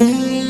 నాలో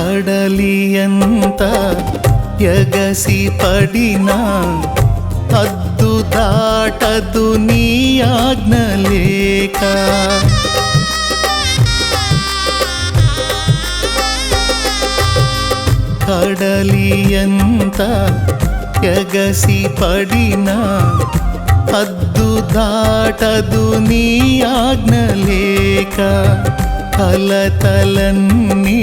కడలియంత ఎగసి పడినా హద్దు దాటదు నీ ఆజ్ఞ లేక. కడలియంత ఎగసి పడినా అద్దు దాటదు నీ ఆజ్ఞ లేక. కలతలన్నీ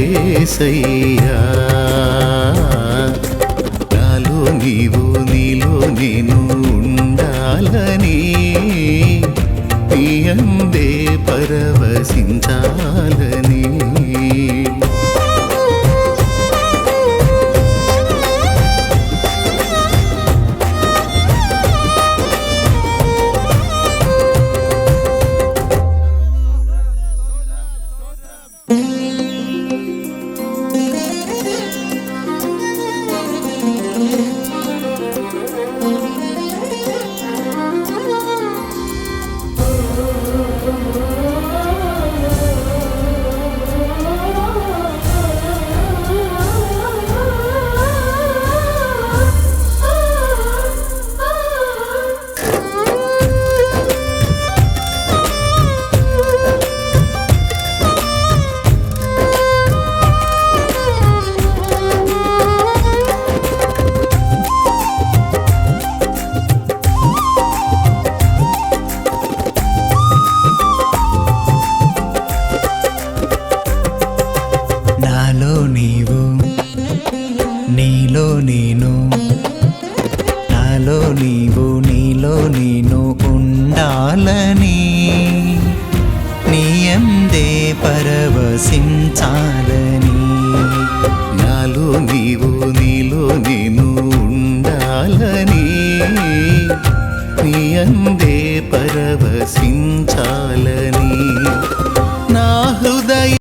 ప్రియుడాయేసయ్యా నాలో నీవు నీలో నేను ఉండాలని నీ అందే పరవశించాలని